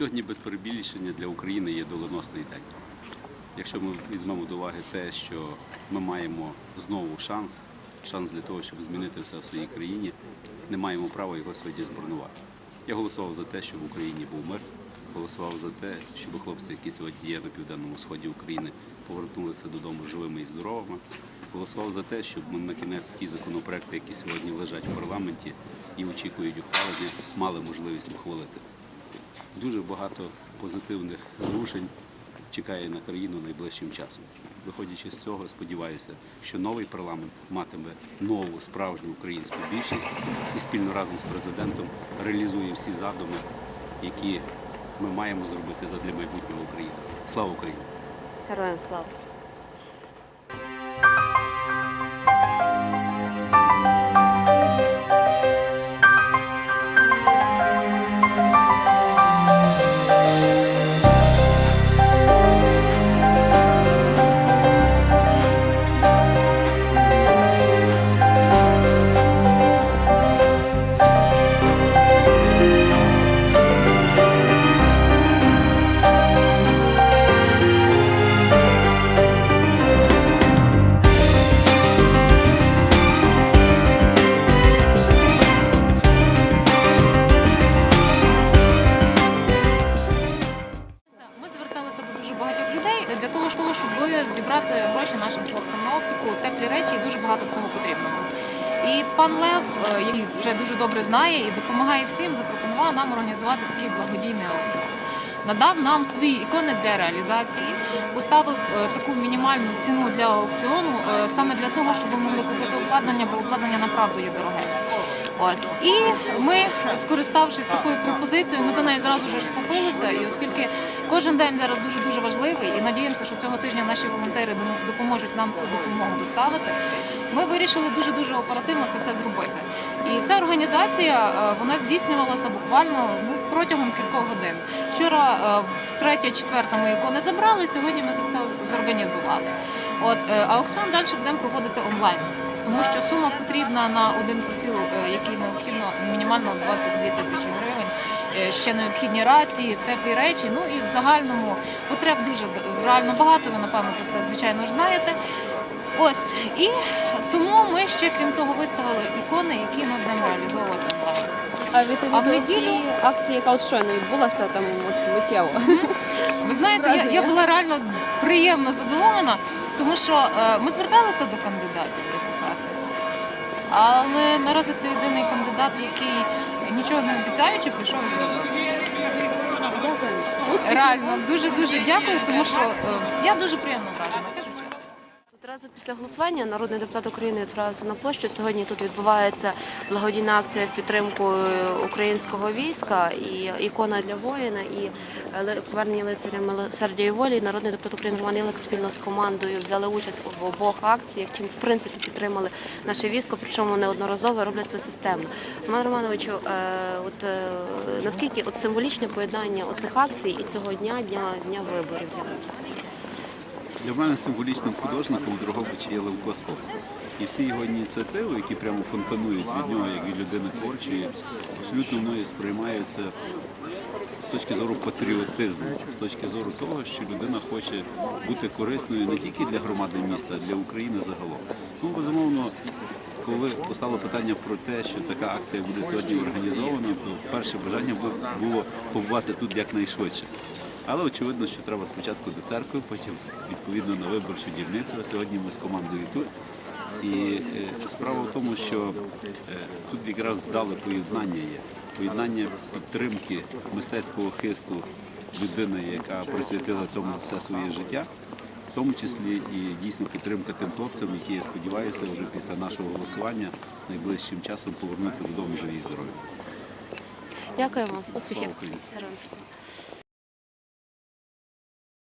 без перебільшення для України є доленосний день. Якщо ми візьмемо до уваги те, що ми маємо знову шанс, шанс для того, щоб змінити все в своїй країні, не маємо права його сьогодні збронувати. Я голосував за те, щоб в Україні був мир, голосував за те, щоб хлопці, які сьогодні є на південному сході України, повернулися додому живими і здоровими. Голосував за те, щоб ми на кінець ті законопроекти, які сьогодні лежать в парламенті і очікують ухвалення, мали можливість ухвалити. Дуже багато позитивних зрушень чекає на країну найближчим часом. Виходячи з цього, сподіваюся, що новий парламент матиме нову справжню українську більшість і спільно разом з президентом реалізує всі задуми, які ми маємо зробити задля майбутнього України. Слава Україні! Героям слава! Зібрати гроші нашим хлопцям на оптику, теплі речі і дуже багато всього потрібного. І пан Лев, е, який вже дуже добре знає і допомагає всім, запропонував нам організувати такий благодійний аукціон. Надав нам свої ікони для реалізації, поставив е, таку мінімальну ціну для аукціону е, саме для того, щоб ми могли купити обладнання, бо обладнання направду є дороге. Ось і ми, скориставшись такою пропозицією, ми за нею зразу ж вхопилися. І оскільки кожен день зараз дуже дуже важливий, і надіємося, що цього тижня наші волонтери допоможуть нам цю допомогу доставити. Ми вирішили дуже дуже оперативно це все зробити. І вся організація е, вона здійснювалася буквально ну, протягом кількох годин. Вчора е, в третя, четверта ми ікони забрали. Сьогодні ми це все зорганізували. От е, аукціон далі будемо проводити онлайн. Тому що сума потрібна на один приціл, е, який необхідно мінімально 22 тисячі гривень. Е, Ще необхідні рації, теплі речі. Ну і в загальному потреб дуже реально багато. Ви напевно це все звичайно ж знаєте. Ось і тому ми ще крім того виставили ікони, які ми будемо реалізовувати. А відповідно А в неділю- акції, яка от щойно відбулася, там от миттєво. Ви знаєте, я, я була реально приємно задоволена, тому що е, ми зверталися до кандидатів. Але наразі це єдиний кандидат, який нічого не обіцяючи, прийшов і зробив. Реально дуже дуже дякую, тому що е, я дуже приємно вражена. Одразу після голосування народний депутат України відправився на площу. Сьогодні тут відбувається благодійна акція в підтримку е, українського війська і ікона для воїна, і е, повернення лицаря милосердя і волі. Народний депутат України Роман Ілик спільно з командою взяли участь в обох акціях, чим в принципі підтримали наше військо, причому неодноразово роблять це системно. Роман Романовичу, е, от наскільки от символічне поєднання оцих акцій і цього дня дня дня виборів для нас? Для мене символічним художником у Дрогобичі є Левко Скоп. І всі його ініціативи, які прямо фонтанують від нього, як від людини творчої, абсолютно мною сприймаються з точки зору патріотизму, з точки зору того, що людина хоче бути корисною не тільки для громади міста, а для України загалом. Ну, безумовно, коли постало питання про те, що така акція буде сьогодні організована, то перше бажання було побувати тут якнайшвидше. Але очевидно, що треба спочатку до церкви, потім відповідно на виборчу дільницю. Сьогодні ми з командою тут. І е, справа в тому, що е, тут якраз вдале поєднання є. Поєднання підтримки мистецького хисту людини, яка присвятила цьому все своє життя, в тому числі і дійсно підтримка тим хлопцям, які, я сподіваюся, вже після нашого голосування найближчим часом повернуться додому живі і здорові. Дякуємо, успіхів.